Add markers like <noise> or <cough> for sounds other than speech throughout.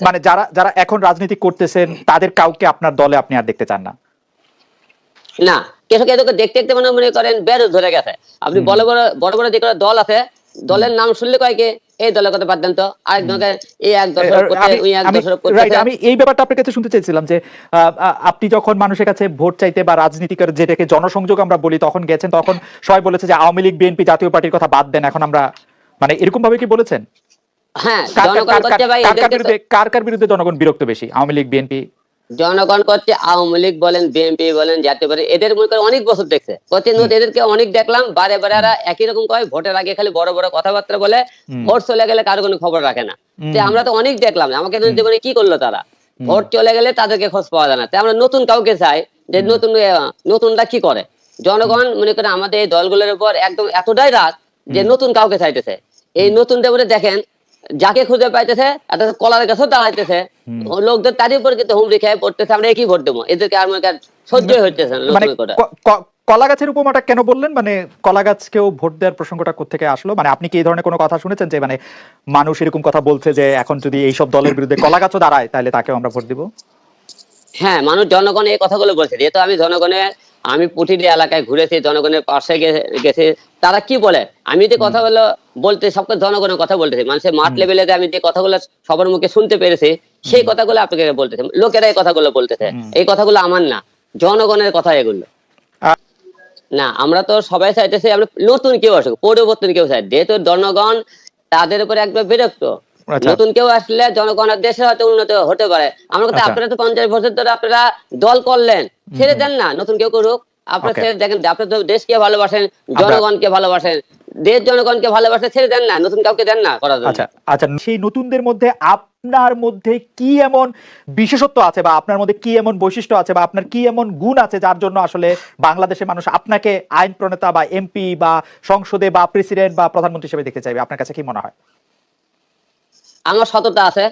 আচ্ছা। মানে যারা যারা এখন রাজনীতি করতেছেন তাদের কাউকে আপনার দলে আপনি আর দেখতে চান না। না কেসো কেসো দেখতে দেখতে মনে মনে করেন বেড় ধরে গেছে। আপনি বড় বড় বড় বড় যে দল আছে দলের নাম শুনলে কয় কি? এই দলের কথা বাদ দেন তো। আরেক দলকে এই এক দল করতে আমি- ওই এক দল right, করতে আমি এই ব্যাপারটা আপনার কাছে শুনতে চাইছিলাম যে আপনি যখন মানুষের কাছে ভোট চাইতে বা রাজনীতিকের যেটাকে জনসংযোগ আমরা বলি তখন গেছেন তখন সবাই বলেছে যে আওয়ামী লীগ বিএনপি জাতীয় পার্টির কথা বাদ দেন এখন আমরা মানে এরকম ভাবে কি বলেছেন? কার কার- জনগণ বিরুদ্ধে বিরক্ত বেশি? আওয়ামী লীগ বিএনপি? জনগণ করছে আওয়ামী লীগ বলেন বিএনপি বলেন জাতীয় পার্টি এদের মনে করে অনেক বছর দেখছে। করছে এদেরকে অনেক দেখলাম বারে বারে একই রকম কয় ভোটের আগে খালি বড় বড় কথাবার্তা বলে ভোট চলে গেলে কারও কোনো খবর রাখে না। আমরা তো অনেক দেখলাম আমাকে জীবনে কি করল তারা? ভোট চলে গেলে তাদেরকে খোঁজ পাওয়া যায় না। তাই আমরা নতুন কাউকে চাই যে নতুন আহ, নতুনরা কি করে? জনগণ মনে করে আমাদের এই দলগুলোর উপর একদম এতটাই রাগ যে নতুন কাউকে চাইতেছে। এই নতুনটা বলে দেখেন যাকে খুঁজে পাইতেছে এত কলার কাছেও দাঁড়াইতেছে। লোকদের তারই উপর কিন্তু হুমড়ি খেয়ে পড়তেছে আমরা একই ভোট দেবো। এদেরকে আর মনে সহ্যই হইতেছে মানে কলা গাছের উপমাটা কেন বললেন? মানে কলা গাছকেও ভোট দেওয়ার প্রসঙ্গটা কোথেকে আসলো? মানে আপনি কি এই ধরনের কোনো কথা শুনেছেন যে মানে মানুষ এরকম কথা বলছে যে এখন যদি এইসব দলের বিরুদ্ধে কলা গাছও দাঁড়ায় তাহলে তাকেও আমরা ভোট দিব? হ্যাঁ মানুষ জনগণ এই কথাগুলো বলছে। যেহেতু আমি জনগণের আমি প্রতিটি এলাকায় ঘুরেছি জনগণের পাশে গেছি। তারা কি বলে? আমি যে কথাগুলো বলতে সবকে জনগণের কথা বলতেছি। মানুষের মাঠ লেভেলে আমি যে কথাগুলো সবার মুখে শুনতে পেরেছি সেই কথাগুলো আপনাকে বলতেছে। লোকেরা এই কথাগুলো বলতেছে। এই কথাগুলো আমার না। জনগণের কথা এগুলো। না আমরা তো সবাই চাইতেছি আমরা নতুন কেউ আসুক পরিবর্তন কেউ চাই। যেহেতু জনগণ তাদের উপরে একবার বিরক্ত। নতুন কেউ আসলে জনগণের দেশে হয়তো উন্নত হতে পারে। আমরা কথা আচ্ছা। আপনারা তো পঞ্চাশ বছর ধরে আপনারা দল করলেন। ছেড়ে দেন না নতুন কেউ করুক। আপনারা ছেড়ে দেখেন আপনি তো দেশকে ভালোবাসেন জনগণকে ভালোবাসেন। দেশ জনগণকে ভালোবাসে ছেড়ে দেন না নতুন কাউকে দেন না করার আচ্ছা আচ্ছা সেই নতুনদের মধ্যে আপনার মধ্যে কি এমন বিশেষত্ব আছে বা আপনার মধ্যে কি এমন বৈশিষ্ট্য আছে বা আপনার কি এমন গুণ আছে যার জন্য আসলে বাংলাদেশের মানুষ আপনাকে আইন প্রণেতা বা এমপি বা সংসদে বা প্রেসিডেন্ট বা প্রধানমন্ত্রী হিসেবে দেখতে চাইবে? আপনার কাছে কি মনে হয়? আমার সততা আছে।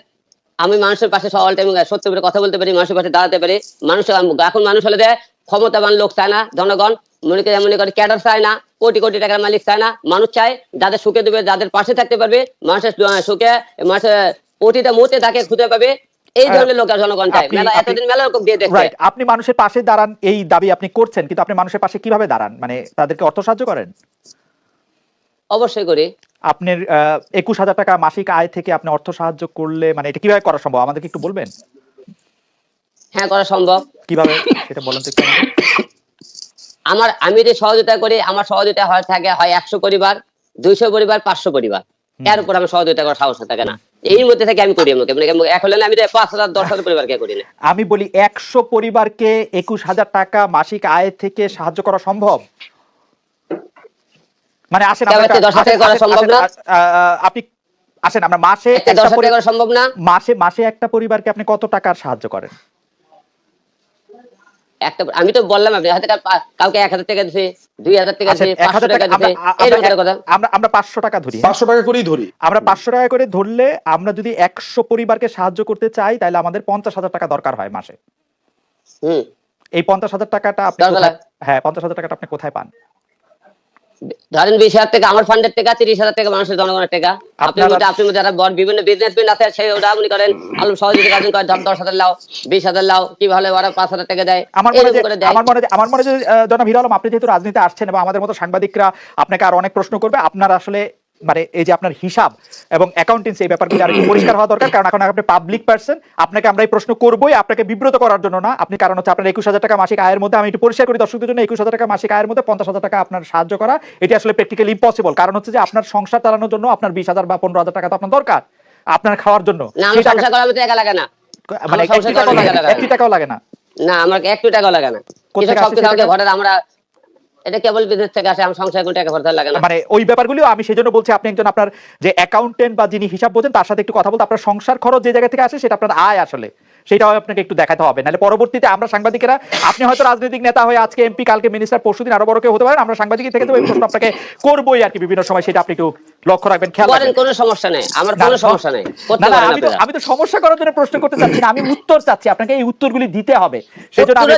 আমি মানুষের পাশে অল টাইম সত্য করে কথা বলতে পারি মানুষের পাশে দাঁড়াতে পারি। মানুষ এখন মানুষ হলে দেয় ক্ষমতাবান লোক চায় না জনগণ। মনে করে মনে করে ক্যাডার চায় না কোটি কোটি টাকার মালিক চায় না। মানুষ চায় যাদের সুখে দেবে যাদের পাশে থাকতে পারবে মানুষের সুখে মানুষের প্রতিটা মুহূর্তে তাকে খুঁজে পাবে। এই ধরনের লোক জনগণ চায়। আপনি- মেলা এতদিন মেলা রকম দিয়ে দেখছে। রাইট আপনি মানুষের পাশে দাঁড়ান এই দাবি আপনি করছেন কিন্তু আপনি মানুষের পাশে কীভাবে দাঁড়ান? মানে তাদেরকে অর্থ সাহায্য করেন? অবশ্যই করি। আপনার একুশ হাজার টাকা মাসিক আয় থেকে আপনি অর্থ সাহায্য করলে মানে এটা কীভাবে করা সম্ভব? আমাদেরকে একটু বলবেন? হ্যাঁ করা সম্ভব। কীভাবে? সেটা বলেন তো আমার আমি যে সহযোগিতা করি আমার সহযোগিতা হয় থাকে হয় একশো পরিবার দুইশো পরিবার পাঁচশো পরিবার। এর উপর আমার সহযোগিতা করার সাহস থাকে না। এই মধ্যে থেকে আমি করি আমাকে মানে এক হলে আমি তো পাঁচ হাজার দশ হাজার পরিবারকে করি না। আমি বলি একশো পরিবারকে একুশ হাজার টাকা মাসিক আয় থেকে সাহায্য করা সম্ভব মানে আসেন আমরা কেমন একটা- দশ হাজার আসেন- করা আসেন- সম্ভব আসেন, না? আ- আ- আপনি আসেন আমরা মাসে একটা একটা দশ হাজার করা সম্ভব না। মাসে মাসে একটা পরিবারকে আপনি কত টাকার সাহায্য করেন? একটা আমি তো বললাম আপনি হয়তো কাউকে এক হাজার টাকা দিছে দুই হাজার টাকা আসেন, দিছে পাঁচশো টাকা দিছে এরকম কথা। আমরা আমরা পাঁচশো টাকা ধরি? পাঁচশো টাকা করেই ধরি। আমরা পাঁচশো টাকা করে ধরলে আমরা যদি একশো পরিবারকে সাহায্য করতে চাই তাহলে আমাদের পঞ্চাশ হাজার টাকা দরকার হয় মাসে। হুম। এই পঞ্চাশ হাজার টাকাটা আপনি হয়। হ্যাঁ পঞ্চাশ হাজার টাকাটা আপনি কোথায় পান? ধরেন বিশ হাজার টাকা আমার ফান্ডের টাকা তিরিশ হাজার টাকা মানুষের জনগণের টাকা। আপনি মধ্যে আপনি মধ্যে যারা বড় বিভিন্ন বিজনেসম্যান আছে সেই ওরা মনে করেন আলু সহযোগিতা কাজ করে ধর দশ হাজার লাও বিশ হাজার লাও কি ভালো ওরা পাঁচ হাজার টাকা দেয় আমার মনে আমার মনে আমার মনে যে জনাব হিরো আলম আপনি যেহেতু রাজনীতি আসছেন এবং আমাদের মতো সাংবাদিকরা আপনাকে আর অনেক প্রশ্ন করবে আপনার আসলে মানে এই যে আপনার হিসাব এবং অ্যাকাউন্টেন্সি এই ব্যাপারগুলো আর একটু পরিষ্কার হওয়া দরকার। কারণ এখন আপনি পাবলিক পার্সন আপনাকে আমরা এই প্রশ্ন করবোই আপনাকে বিব্রত করার জন্য না। আপনি কারণ হচ্ছে আপনার একুশ হাজার টাকা মাসিক আয়ের মধ্যে আমি একটু পরিষ্কার করি দর্শকদের জন্য একুশ হাজার টাকা মাসিক আয়ের মধ্যে পঞ্চাশ হাজার টাকা আপনার সাহায্য করা এটি আসলে প্র্যাকটিক্যালি ইম্পসিবল কারণ হচ্ছে যে আপনার সংসার চালানোর জন্য আপনার বিশ হাজার বা পনেরো হাজার টাকা তো আপনার দরকার। আপনার খাওয়ার জন্য। মানে একটি টাকাও লাগে না, না। টাকাও আমার একটু টাকা লাগে না। আমরা এটা কেবল বিদেশ থেকে আসে কোনটা লাগে না। মানে ওই ব্যাপারগুলো আমি সেজন্য বলছি, আপনি একজন আপনার যে বা যিনি হিসাব বোঝেন, তার সাথে একটু কথা বলতে, আপনার সংসার খরচ যে জায়গা থেকে আসে, সেটা আপনার আয় আসলে। সেটাও আপনাকে একটু দেখাতে হবে। নাহলে পরবর্তীতে আমরা সাংবাদিকেরা, আপনি হয়তো রাজনৈতিক নেতা হয়ে আজকে এমপি, কালকে মিনিস্টার পরশুদিন আরও বড় কেউ হতে পারেন, আমরা সাংবাদিক থেকে তো প্রশ্ন আপনাকে করবোই আর কি বিভিন্ন সময়, সেটা আপনি একটু লক্ষ্য রাখবেন খেয়াল করেন কোনো সমস্যা নেই। আমার কোনো সমস্যা নেই। না আমি তো আমি তো সমস্যা করার জন্য প্রশ্ন করতে চাচ্ছি না আমি উত্তর চাচ্ছি আপনাকে এই উত্তরগুলি দিতে হবে। সেজন্য আমি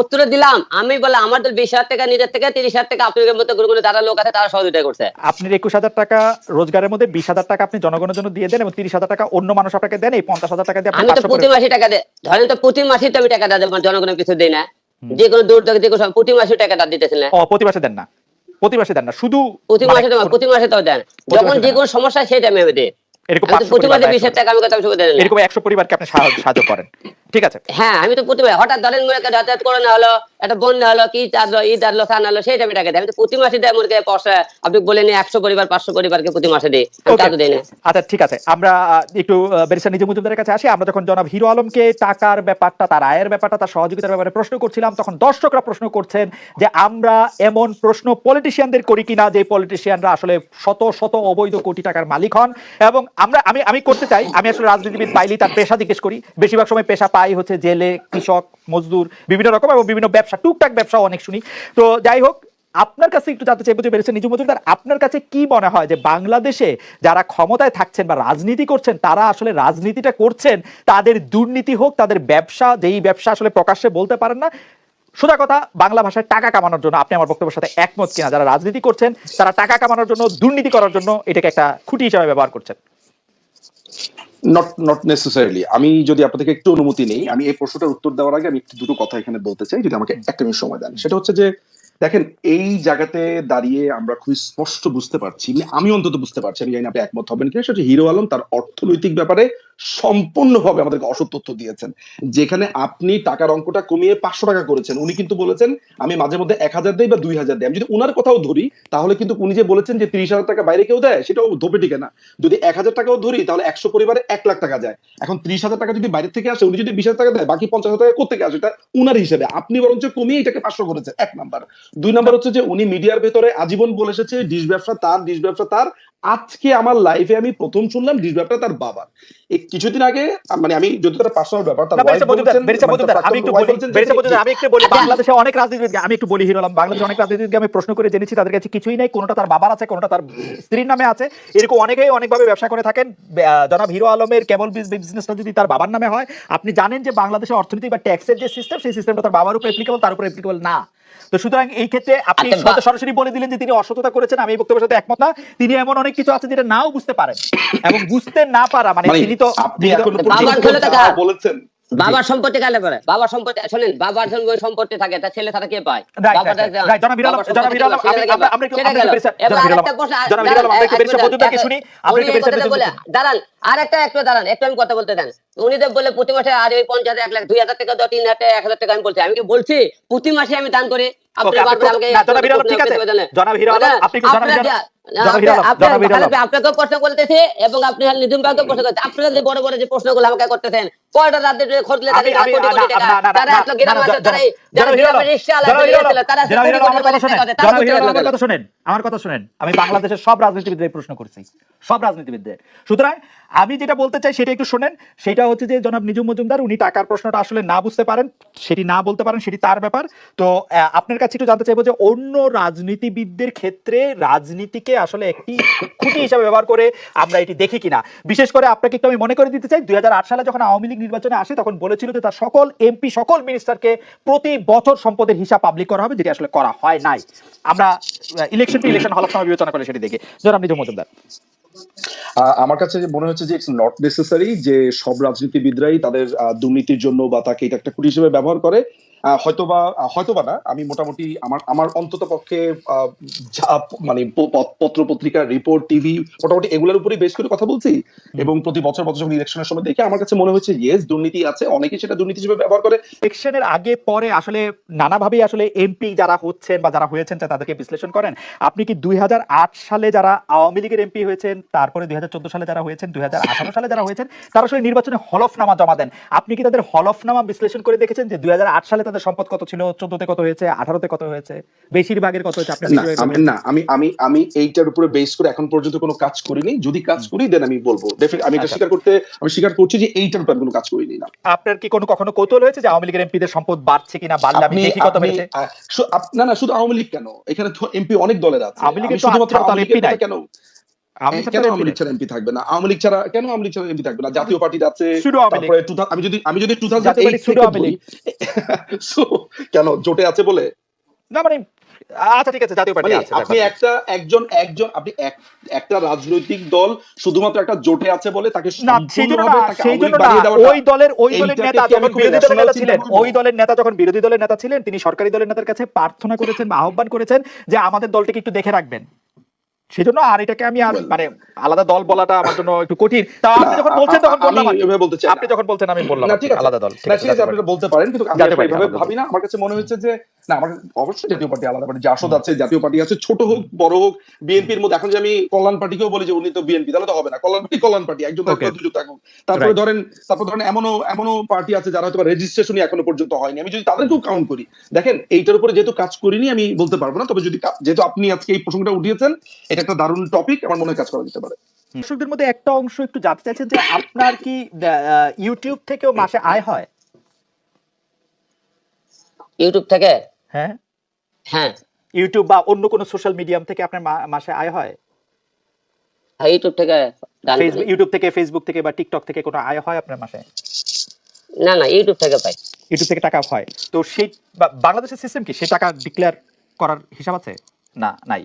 উত্তরে দিলাম। আমি বলে আমার বিশ হাজার টাকা নিজের থেকে তিরিশ হাজার টাকা আপনাদের মতো যারা লোক আছে তারা সহযোগিতা করছে। একুশ হাজার টাকা রোজগারের মধ্যে বিশ হাজার টাকা আপনি জনগণের জন্য দিয়ে দেন এবং তিরিশ হাজার টাকা অন্য মানুষ আপনাকে দেন এই পঞ্চাশ হাজার টাকা দিয়ে আপনি আমি তো প্রতি মাসে টাকা দেয় ধরেন তো প্রতি মাসে তো আমি টাকাটা দেবো জনগণের কিছু দিই না। যে কোনো দূর থেকে যে কোনো প্রতি মাসে টাকাটা দিতেছিলেন ও প্রতি মাসে দেন না। প্রতি মাসে দেন না শুধু প্রতি মাসে তো প্রতি মাসে তো দেন যখন যে। কোনো সমস্যা সেই টাইমে দিই এরকম আমি তো 500 প্রতি পরিবার মাসে বা বিশ হাজার 100 টাকা আমি কথা সুবিধা দিই না। এরকম একশো পরিবারকে আপনি সাহায্য করেন। ঠিক আছে? হ্যাঁ আমি তো প্রতি মাসে হঠাৎ ধরেন মনে করেন হলো একটা বন্যা হলো কি চাঁদলো ঈদ সান হলো সেই টাইমে টাকা দেয়। আমি তো প্রতি মাসে দেয় মনে করেন পয়সা। আপনি বলে নিয়ে একশো পরিবার পাঁচশো পরিবারকে প্রতি মাসে দিই আমি তা না। আচ্ছা ঠিক আছে। আমরা একটু নিজে মজুমদারের কাছে আসি। আমরা যখন জনাব হিরো আলমকে টাকার ব্যাপারটা তার আয়ের ব্যাপারটা তার সহযোগিতার ব্যাপারে প্রশ্ন করছিলাম তখন দর্শকরা প্রশ্ন করছেন যে আমরা এমন প্রশ্ন পলিটিশিয়ানদের করি কিনা যে পলিটিশিয়ানরা আসলে শত শত অবৈধ কোটি টাকার মালিক হন এবং আমরা, আমি আমি করতে চাই, আমি আসলে রাজনীতিবিদ পাইলি তার পেশা জিজ্ঞেস করি। বেশিরভাগ সময় পেশা পাই হচ্ছে জেলে, কৃষক, মজদুর, বিভিন্ন রকম এবং বিভিন্ন ব্যবসা, টুকটাক ব্যবসাও অনেক শুনি। তো যাই হোক, আপনার কাছে একটু জানতে চাইব যে বেড়েছে নিজু মজুমদার, আপনার কাছে কি মনে হয় যে বাংলাদেশে যারা ক্ষমতায় থাকছেন বা রাজনীতি করছেন, তারা আসলে রাজনীতিটা করছেন, তাদের দুর্নীতি হোক, তাদের ব্যবসা, যেই ব্যবসা আসলে প্রকাশ্যে বলতে পারেন না। সোজা কথা, বাংলা ভাষায় টাকা কামানোর জন্য আপনি আমার বক্তব্যের সাথে একমত কিনা? যারা রাজনীতি করছেন, তারা টাকা কামানোর জন্য, দুর্নীতি করার জন্য এটাকে একটা খুঁটি হিসাবে ব্যবহার করছেন। নট নট নেসেসারিলি আমি যদি আপনাদেরকে একটু অনুমতি নেই, আমি এই প্রশ্নটার উত্তর দেওয়ার আগে আমি একটু দুটো কথা এখানে বলতে চাই, যদি আমাকে একটা মিনিট সময় দেন। সেটা হচ্ছে যে, দেখেন, এই জায়গাতে দাঁড়িয়ে আমরা খুবই স্পষ্ট বুঝতে পারছি, আমি অন্তত বুঝতে পারছি, আমি জানি আপনি একমত হবেন কিনা, সেটা হচ্ছে হিরো আলম তার অর্থনৈতিক ব্যাপারে সম্পূর্ণভাবে আমাদেরকে অসৎ তথ্য দিয়েছেন। যেখানে আপনি টাকার অঙ্কটা কমিয়ে পাঁচশো টাকা করেছেন। উনি কিন্তু বলেছেন, আমি মাঝে মধ্যে এক হাজার দেই বা দুই হাজার দেই। আমি যদি উনার কথাও ধরি, তাহলে কিন্তু উনি যে বলেছেন যে তিরিশ হাজার টাকা বাইরে কেউ দেয়, সেটাও ধোপে টিকে না। যদি এক হাজার টাকাও ধরি, তাহলে একশো পরিবারে এক লাখ টাকা যায়। এখন ত্রিশ হাজার টাকা যদি বাইরে থেকে আসে, উনি যদি বিশ টাকা দেয়, বাকি পঞ্চাশ হাজার টাকা কোথেকে আসে? এটা উনার হিসেবে। আপনি বরঞ্চ কমিয়ে এটাকে পাঁচশো করেছেন, এক নাম্বার। দুই নাম্বার হচ্ছে যে উনি মিডিয়ার ভেতরে আজীবন বলে এসেছে, ডিশ ব্যবসা তার, ডিশ ব্যবসা তার। আজকে আমার লাইফে আমি প্রথম শুনলাম, ডিশ ব্যবসা তার বাবার। কিছুদিন আগে মানে আমি যদি তার পার্সোনাল ব্যাপার আমি একটু বলি, আমি একটু বলি। বাংলাদেশে অনেক রাজনীতিবিদকে, আমি একটু বলি হিরো আলম, বাংলাদেশে অনেক রাজনীতিবিদকে আমি প্রশ্ন করে জেনেছি তাদের কাছে কিছুই নাই কোনোটা তার বাবার আছে কোনোটা তার স্ত্রীর নামে আছে। এরকম অনেকেই অনেকভাবে ব্যবসা করে থাকেন। জনাব হিরো আলমের কেবল বিজনেসটা যদি তার বাবার নামে হয় আপনি জানেন যে বাংলাদেশের অর্থনীতি বা ট্যাক্সের যে সিস্টেম সেই সিস্টেমটা তার বাবার উপর অ্যাপ্লিকেবল তার উপর অ্যাপ্লিকেবল না। তো সুতরাং এই ক্ষেত্রে আপনি আচ্ছা, সরাসরি- সরাসরি বলে দিলেন যে তিনি অসততা করেছেন আমি এই বক্তব্যের সাথে একমত না। তিনি এমন অনেক কিছু আছে যেটা নাও বুঝতে পারেন। <coughs> এবং বুঝতে না পারা মানে মানে তিনি তো আপনি এখন? বলেছেন বাবার সম্পত্তি কালে পরে বাবার সম্পত্তি শুনেন বাবার সম্পত্তি থাকে তার ছেলে তারা কে পায়? দাঁড়ান আর একটা একটু দাঁড়ান একটু আমি কথা বলতে দেন। উনি তো বলে প্রতি মাসে আর ওই পঞ্চাশ এক লাখ দুই হাজার টাকা দাও তিন হাজার টাকা এক হাজার টাকা আমি বলছি। আমি কি বলছি? প্রতি মাসে আমি দান করি। প্রশ্ন করতেছে এবং আপনি প্রশ্ন আপনারা যে বড় বড় যে প্রশ্নগুলো আমাকে করতেছেন কয়টা তাদের কোটি কোটি টাকা? তারা গ্রাম আছে তারা যারা তারা কথা শোনেন, আমার কথা শোনেন। আমি বাংলাদেশের সব রাজনীতিবিদদের প্রশ্ন করছি। সব রাজনীতিবিদদের। সুতরাং আমি যেটা বলতে চাই সেটা একটু শোনেন সেটা হচ্ছে যে জনাব নিজুম মজুমদার, উনি টাকার প্রশ্নটা আসলে না বুঝতে পারেন, সেটি না বলতে পারেন, সেটি তার ব্যাপার। তো আপনার কাছে একটু জানতে চাইব যে অন্য রাজনীতিবিদদের ক্ষেত্রে রাজনীতিকে আসলে একটি খুঁটি হিসাবে ব্যবহার করে আমরা এটি দেখি কিনা। বিশেষ করে আপনাকে একটু আমি মনে করে দিতে চাই, দুই হাজার আট সালে যখন আওয়ামী লীগ নির্বাচনে আসে, তখন বলেছিল যে তার সকল এমপি, সকল মিনিস্টারকে প্রতি বছর সম্পদের হিসাব পাবলিক করা হবে, যেটি আসলে করা হয় নাই। আমরা ইলেকশন টু ইলেকশন হলফনামা বিবেচনা করে সেটি দেখি। জনাব নিজুম মজুমদার। আমার কাছে মনে হচ্ছে যে ইটস নট নেসেসারি যে সব রাজনীতিবিদরাই তাদের দুর্নীতির জন্য বা তাকে এটা একটা কুটি হিসেবে ব্যবহার করে। হয়তোবা হয়তোবা না আমি মোটামুটি আমার আমার অন্তত পক্ষে যা মানে পত্র পত্রিকা রিপোর্ট টিভি মোটামুটি এগুলোর উপরেই বেশ করে কথা বলছি। এবং প্রতি বছর বছর যখন ইলেকশনের সময় দেখে আমার কাছে মনে হচ্ছে ইয়েস দুর্নীতি আছে অনেকে সেটা দুর্নীতি হিসেবে ব্যবহার করে। ইলেকশনের আগে পরে আসলে নানাভাবেই আসলে এমপি যারা হচ্ছেন বা যারা হয়েছেন তা তাদেরকে বিশ্লেষণ করেন। আপনি কি দুই হাজার আট সালে যারা আওয়ামী লীগের এমপি হয়েছেন তারপরে দুই হাজার চোদ্দ সালে যারা হয়েছেন দুই হাজার আঠারো সালে যারা হয়েছেন তারা আসলে নির্বাচনে হলফনামা জমা দেন। আপনি কি তাদের হলফনামা বিশ্লেষণ করে দেখেছেন যে দুই হাজার আট সালে তাদের সম্পদ কত ছিল? চোদ্দতে কত হয়েছে? আঠারোতে কত হয়েছে? বেশিরভাগের কত হয়েছে? না আমি আমি আমি এইটার উপরে বেস করে এখন পর্যন্ত কোনো কাজ করিনি। যদি কাজ করি দেন আমি বলব। আমি এটা আচ্ছা। স্বীকার করতে আমি স্বীকার করছি যে এইটার উপর কোনো কাজ করিনি না। আপনার কি কোনো কখনো কৌতূহল হয়েছে যে আওয়ামী লীগের এমপিদের সম্পদ বাড়ছে কিনা? বাড়লে আমি দেখি কত বেড়েছে আপ- না না শুধু আওয়ামী লীগ কেন? এখানে এমপি অনেক দলের আছে। আওয়ামী লীগের শুধুমাত্র দল আওয়ামী MP নাই। কেন? কেন আওয়ামী লীগ ছাড়া এমপি থাকবে না? আওয়ামী লীগ ছাড়া কেন আওয়ামী লীগ ছাড়া এমপি থাকবে না? জাতীয় পার্টির আছে শুধু আওয়ামী লীগ। তারপরে আমি যদি আমি যদি টু জাতীয় পার্টি শুধু আওয়ামী লীগ। <laughs> কেন জোটে আছে বলে? না মানে আচ্ছা ঠিক আছে জাতীয় পার্টি মানে আছে আপনি একটা একজন একজন আপনি একটা রাজনৈতিক দল শুধুমাত্র একটা জোটে আছে বলে তাকে না সেই জন্য না সেই জন্য না ওই দলের ওই দলের নেতা যখন বিরোধী দলের নেতা ছিলেন ওই দলের নেতা যখন বিরোধী দলের নেতা ছিলেন তিনি সরকারি দলের নেতার কাছে প্রার্থনা করেছেন বা আহ্বান করেছেন যে আমাদের দলটিকে একটু দেখে রাখবেন। সেজন্য আর এটাকে আমি আর মানে আলাদা দল বলাটা আমার জন্য একটু কঠিন। তা আপনি যখন বলছেন তখন বললাম বলতে চাই আপনি যখন বলছেন আমি বললাম আলাদা দল ঠিক আছে, আপনি বলতে পারেন কিন্তু আমি এভাবে ভাবি না। আমার কাছে মনে হচ্ছে যে না আমার অবশ্যই জাতীয় পার্টি আলাদা পার্টি জাসদ আছে জাতীয় পার্টি আছে ছোট হোক বড় হোক বিএনপির মধ্যে এখন যে আমি কল্যাণ পার্টিকেও বলি যে উনি তো বিএনপি তাহলে তো হবে না। কল্যাণ পার্টি কল্যাণ পার্টি একজন দুজন থাকুক। তারপরে ধরেন তারপর ধরেন এমনও এমনও পার্টি আছে যারা হয়তো রেজিস্ট্রেশনই এখনও পর্যন্ত হয়নি। আমি যদি তাদেরকেও কাউন্ট করি দেখেন এইটার উপরে যেহেতু কাজ করিনি আমি বলতে পারব না। তবে যদি যেহেতু আপনি আজকে এই প্রসঙ্গটা উঠিয়েছেন এটা একটা দারুণ টপিক আমার মনে কাজ করা যেতে পারে। দর্শকদের মধ্যে একটা অংশ একটু জানতে চাইছেন যে আপনার কি ইউটিউব থেকেও মাসে আয় হয়? ইউটিউব থেকে? হ্যাঁ। হ্যাঁ। ইউটিউব বা অন্য কোনো সোশ্যাল মিডিয়াম থেকে আপনার মাসে আয় হয়? হ্যাঁ, ইউটিউব থেকে ফেসবুক ইউটিউব থেকে ফেসবুক থেকে বা টিকটক থেকে কোনো আয় হয় আপনার মাসে? না না ইউটিউব থেকে পাই। ইউটিউব থেকে টাকা হয়। তো সেই বাংলাদেশের সিস্টেম কি? সেই টাকা ডিক্লেয়ার করার হিসাব আছে? না নাই।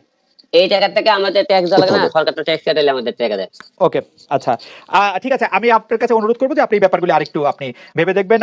এই টাকা থেকে আমাদের ট্যাক্স দেওয়া লাগে না সরকার তো ট্যাক্স কাটালে আমাদের টাকা দেয়। ওকে আচ্ছা। আহ, ঠিক আছে আমি আপনার কাছে অনুরোধ করব যে আপনি এই ব্যাপারগুলি আরেকটু আপনি ভেবে দেখবেন।